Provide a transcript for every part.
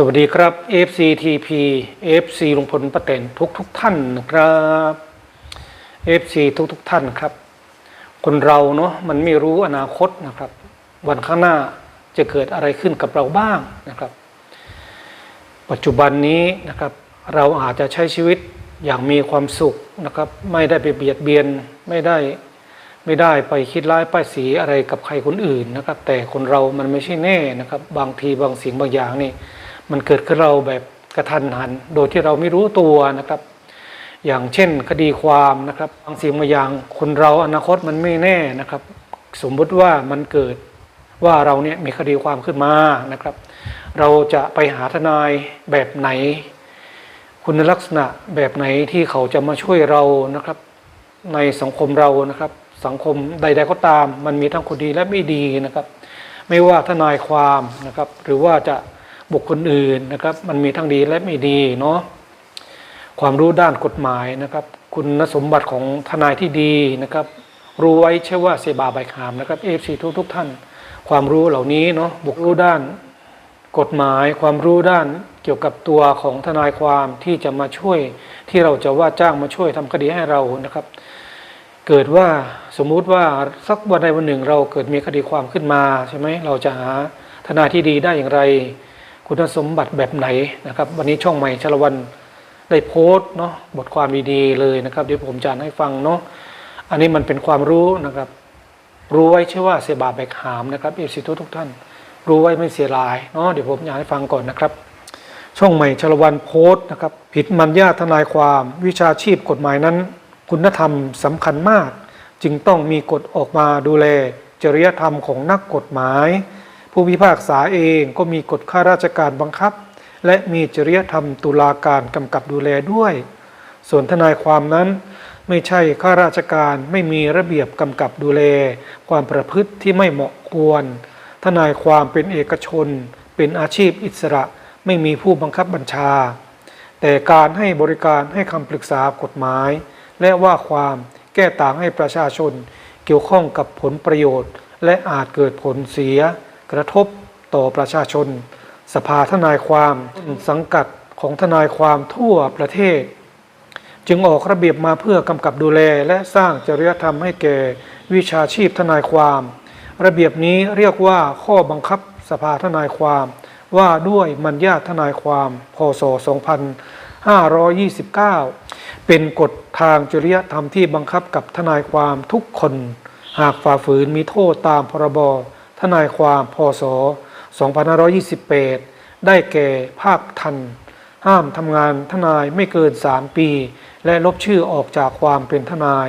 สวัสดีครับ FC TP FC ลุงพลป้าแตนทุกทุกท่านนะครับ FC ทุกทุกท่านครับ คนเราเนาะมันไม่รู้อนาคตนะครับ วันข้างหน้าจะเกิดอะไรขึ้นกับเราบ้างนะครับ ปัจจุบันนี้นะครับ เราอาจจะใช้ชีวิตอย่างมีความสุขนะครับ ไม่ได้ไปเบียดเบียนไม่ได้ไม่ได้ไปคิดร้ายป้ายสีอะไรกับใครคนอื่นนะครับ แต่คนเรามันไม่ใช่แน่นะครับ บางทีบางสิ่งบางอย่างนี่ มันเกิดขึ้นเราแบบกระทันหัน โดยที่เราไม่รู้ตัวนะครับ อย่างเช่นคดีความนะครับบางสิ่งบางอย่างคนเราอนาคตมันไม่แน่นะครับ สมมุติว่ามันเกิดว่าเราเนี่ยมีคดีความขึ้นมานะครับ เราจะไปหาทนายแบบไหน คุณลักษณะแบบไหนที่เขาจะมาช่วยเรานะครับ ในสังคมเรานะครับ สังคมใด ๆก็ตาม มันมีทั้งคนดีและไม่ดีนะครับ ไม่ว่าทนายความนะครับ หรือว่าจะ บุคคลอื่นนะครับ มันมีทั้งดีและไม่ดีเนาะความรู้ด้านกฎหมายนะครับ คุณสมบัติของทนายที่ดีนะครับ รู้ไว้ใช่ว่าเสบาใบขามนะครับเอฟซีทุกทุกท่าน ความรู้เหล่านี้เนาะบุครู้ด้านกฎหมายความรู้ด้านเกี่ยวกับตัวของทนายความที่จะมาช่วยที่เราจะว่าจ้างมาช่วยทำคดีให้เรานะครับ เกิดว่าสมมุติว่าสักวันใดวันหนึ่งเราเกิดมีคดีความขึ้นมาใช่ไหมเราจะหาทนายที่ดีได้อย่างไร คุณสมบัติแบบไหนนะครับ วันนี้ช่องใหม่ชลวันได้โพสต์เนาะบทความดีๆเลยนะครับเดี๋ยวผมจะให้ฟังเนาะอันนี้มันเป็นความรู้นะครับ รู้ไว้เชื่อว่าเสบาแบกหามนะครับเอฟซีทุกทุกท่าน รู้ไว้ไม่เสียลายเนาะเดี๋ยวผมอยากให้ฟังก่อนนะครับ ช่องใหม่ชลวันโพสต์นะครับ ผิดมันญาทนายความวิชาชีพกฎหมายนั้น คุณธรรมสำคัญมาก จึงต้องมีกฎออกมาดูแลจริยธรรมของนักกฎหมาย ผู้พิพากษาเองก็มีกฎข้าราชการบังคับ และมีจริยธรรมตุลาการกำกับดูแลด้วย ส่วนทนายความนั้นไม่ใช่ข้าราชการไม่มีระเบียบกำกับดูแล ความประพฤติที่ไม่เหมาะควร ทนายความเป็นเอกชน เป็นอาชีพอิสระไม่มีผู้บังคับบัญชา แต่การให้บริการให้คำปรึกษากฎหมาย และว่าความแก้ต่างให้ประชาชน เกี่ยวข้องกับผลประโยชน์ และอาจเกิดผลเสีย กระทบต่อประชาชน สภาทนายความสังกัดของทนายความทั่วประเทศ จึงออกระเบียบมาเพื่อกำกับดูแลและสร้างจริยธรรมให้แก่วิชาชีพทนายความ ระเบียบนี้เรียกว่าข้อบังคับสภาทนายความ ว่าด้วยมัญญาทนายความพศ 2529 เป็นกฎทางจริยธรรมที่บังคับกับทนายความทุกคน หากฝ่าฝืนมีโทษตามพรบ ทนายความพศ 2528 ได้แก่ภาคทัน ห้ามทำงานทนายไม่เกิน 3 ปี และลบชื่อออกจากความเป็นทนาย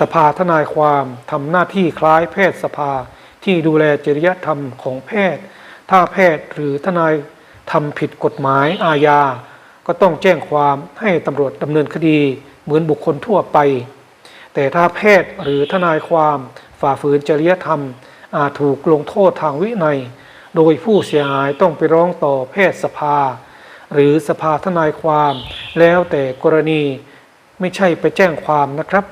สภาทนายความทำหน้าที่คล้ายแพทยสภาที่ดูแลจริยธรรมของแพทย์ ถ้าแพทย์หรือทนายทำผิดกฎหมายอาญา ก็ต้องแจ้งความให้ตำรวจดำเนินคดีเหมือนบุคคลทั่วไป แต่ถ้าแพทย์หรือทนายความฝ่าฝืนจริยธรรม ถูกลงโทษทางวินัย โดยผู้เสียหายต้องไปร้องต่อแพทยสภา หรือสภาทนายความ แล้วแต่กรณีไม่ใช่ไปแจ้งความนะครับ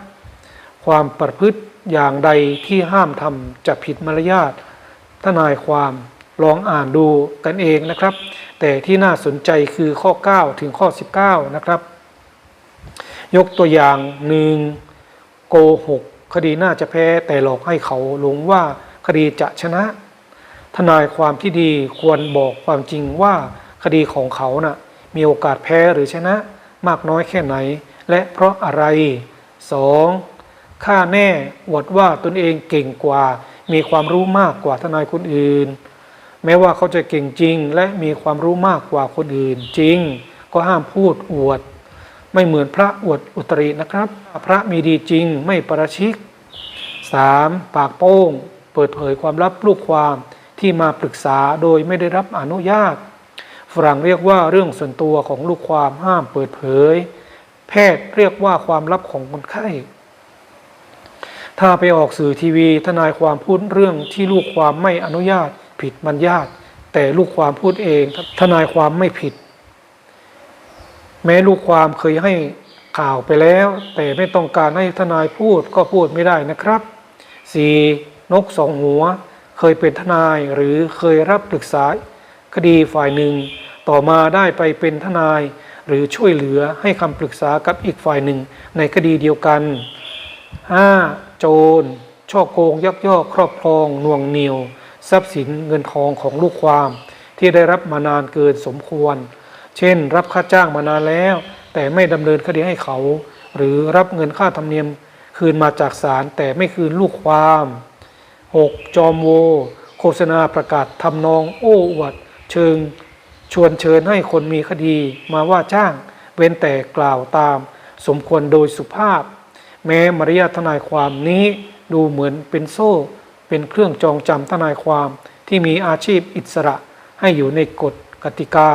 ความประพฤติอย่างใดที่ห้ามทำจะผิดมารยาททนายความลองอ่านดูกันเองนะครับ แต่ที่น่าสนใจคือข้อ 9 ถึงข้อ 19 นะครับ ยกตัวอย่างหนึ่งโกหกคดีน่าจะแพ้แต่หลอกให้เขาหลงว่า คดีจะชนะ ทนายความที่ดีควรบอกความจริงว่าคดีของเขานะ่ะมีโอกาสแพ้หรือชนะมากน้อยแค่ไหน และเพราะอะไร 2. ค่าแน่อวดว่าตนเองเก่งกว่า มีความรู้มากกว่าทนายคนอื่น แม้ว่าเขาจะเก่งจริง และมีความรู้มากกว่าคนอื่นจริง ก็ห้ามพูดอวด ไม่เหมือนพระอวดอุตรินะครับ พระมีดีจริงไม่ประชิก 3. ปากโป้ง เปิดเผยความลับลูกความที่มาปรึกษาโดยไม่ได้รับอนุญาต ฝรั่งเรียกว่าเรื่องส่วนตัวของลูกความห้ามเปิดเผย แพทย์เรียกว่าความลับของคนไข้ ถ้าไปออกสื่อทีวีทนายความพูดเรื่องที่ลูกความไม่อนุญาต ผิดมัญญาตแต่ลูกความพูดเองทนายความไม่ผิด แม้ลูกความเคยให้ข่าวไปแล้ว แต่ไม่ต้องการให้ทนายพูดก็พูดไม่ได้นะครับ 4. นกสองหัว เคยเป็นทนายหรือเคยรับปรึกษา คดีฝ่ายหนึ่ง ต่อมาได้ไปเป็นทนาย หรือช่วยเหลือให้คำปรึกษากับอีกฝ่ายหนึ่งในคดีเดียวกัน 5. โจร ช่อโกงยักยอกครอบครองน่วงเหนียว ทรัพย์สินเงินทองของลูกความ ที่ได้รับมานานเกินสมควร เช่น รับค่าจ้างมานานแล้ว แต่ไม่ดำเนินคดีให้เขา หรือรับเงินค่าธรรมเนียมคืนมาจากศาลแต่ไม่คืนลูกความ 6. จอมโว โฆษณาประกาศทำนองโอ้อวด เชิง ชวนเชิญให้คนมีคดีมาว่าจ้าง เว้นแต่กล่าวตาม สมควรโดยสุภาพ แม้มารยาทนายความนี้ดูเหมือนเป็นโซ่ เป็นเครื่องจองจำทนายความที่มีอาชีพอิสระ ให้อยู่ในกฎกติกา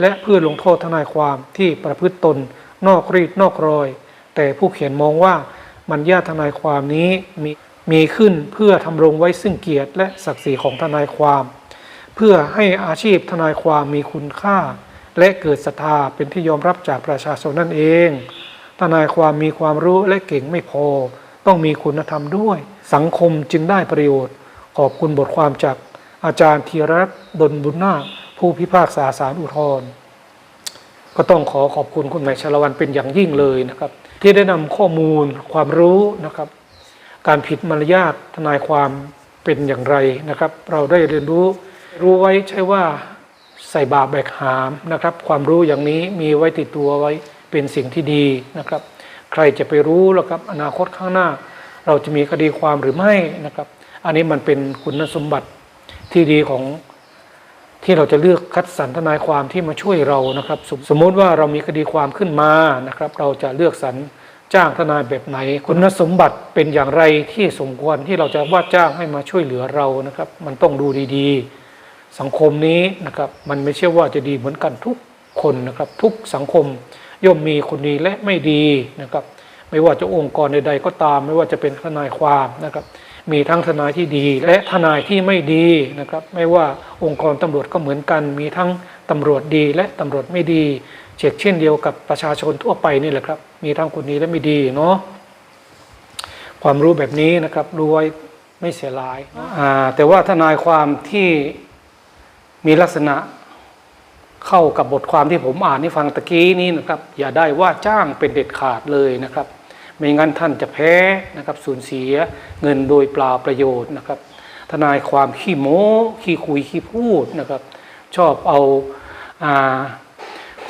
และเพื่อลงโทษทนายความที่ประพฤติตนนอกรีดนอกรอย แต่ผู้เขียนมองว่ามันญาตทนายความนี้มี มีขึ้นเพื่อทำรงไว้ซึ่งเกียรติและศักดิ์ศรีของทนายความ เพื่อให้อาชีพทนายความมีคุณค่า และเกิดศรัทธาเป็นที่ยอมรับจากประชาชนนั่นเอง ทนายความมีความรู้และเก่งไม่พอ ต้องมีคุณธรรมด้วย สังคมจึงได้ประโยชน์ ขอบคุณบทความจากอาจารย์ธีรรัตน์ดลบุญนาคผู้พิพากษาศาลอุทธรณ์ก็ต้องขอขอบคุณคุณหมายชลวันเป็นอย่างยิ่งเลยนะครับ ที่ได้นำข้อมูลความรู้นะครับ การผิดมารยาททนายความเป็นอย่างไรนะครับ เราได้เรียนรู้รู้ไว้ใช่ว่าใส่บาปแบกหามนะครับ ความรู้อย่างนี้มีไว้ติดตัวไว้เป็นสิ่งที่ดีนะครับ ใครจะไปรู้แล้วครับอนาคตข้างหน้า เราจะมีคดีความหรือไม่นะครับ อันนี้มันเป็นคุณสมบัติที่ดีของที่เราจะเลือกคัดสรรทนายความที่มาช่วยเรานะครับ สมมติว่าเรามีคดีความขึ้นมานะครับ เราจะเลือกสรร จ้างทนายแบบไหน คุณสมบัติเป็นอย่างไรที่สมควรที่เราจะว่าจ้างให้มาช่วยเหลือเรานะครับ มันต้องดูดีๆ สังคมนี้นะครับ มันไม่ใช่ว่าจะดีเหมือนกันทุกคนนะครับ ทุกสังคมย่อมมีคนดีและไม่ดีนะครับ ไม่ว่าจะองค์กรใดๆก็ตาม ไม่ว่าจะเป็นทนายความนะครับ มีทั้งทนายที่ดี และทนายที่ไม่ดีนะครับ ไม่ว่าองค์กรตำรวจก็เหมือนกัน มีทั้งตำรวจดี และตำรวจไม่ดี เช่นเช่นเดียวกับประชาชนทั่วไปนี่แหละครับ มีทั้งคนดีและไม่ดีเนาะความรู้แบบนี้นะครับรว้ไม่เสียหลายอ่าแต่ว่าทนายความที่มีลักษณะเข้ากับบทความที่ผมอ่านให้ฟังตะกี้นี้นะครับ อย่าได้ว่าจ้างเป็นเด็ดขาดเลยนะครับ ไม่งั้นท่านจะแพ้นะครับสูญเสียเงินโดยเปล่าประโยชน์นะครับ ทนายความขี้โม้ขี้คุยขี้พูดนะครับ ชอบเอาอา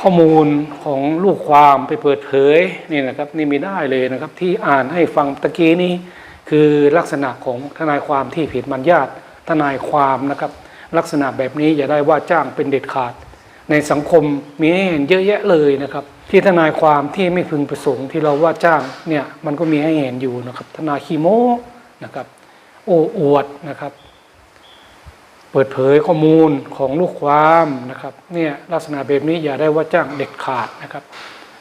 ข้อมูลของลูกความไปเปิดเผยนี่นะครับนี่ไม่ได้เลยนะครับ ที่อ่านให้ฟังตะกี้นี้คือลักษณะของทนายความที่ผิดมัญญาตทนายความนะครับ ลักษณะแบบนี้อย่าได้ว่าจ้างเป็นเด็ดขาด ในสังคมมีให้เห็นเยอะแยะเลยนะครับ ที่ทนายความที่ไม่พึงประสงค์ที่เราว่าจ้างเนี่ยมันก็มีให้เห็นอยู่นะครับ ทนายขี้โมนะครับ โอ้อวดนะครับ เปิดเผยข้อมูลของลูกความนะครับเนี่ยลักษณะแบบนี้อย่าได้ว่าจ้างเด็ดขาดนะครับ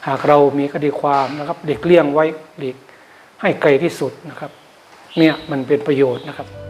หากเรามีคดีความนะครับเด็กเลี่ยงไว้เด็กให้ไกลที่สุดนะครับเนี่ยมันเป็นประโยชน์นะครับ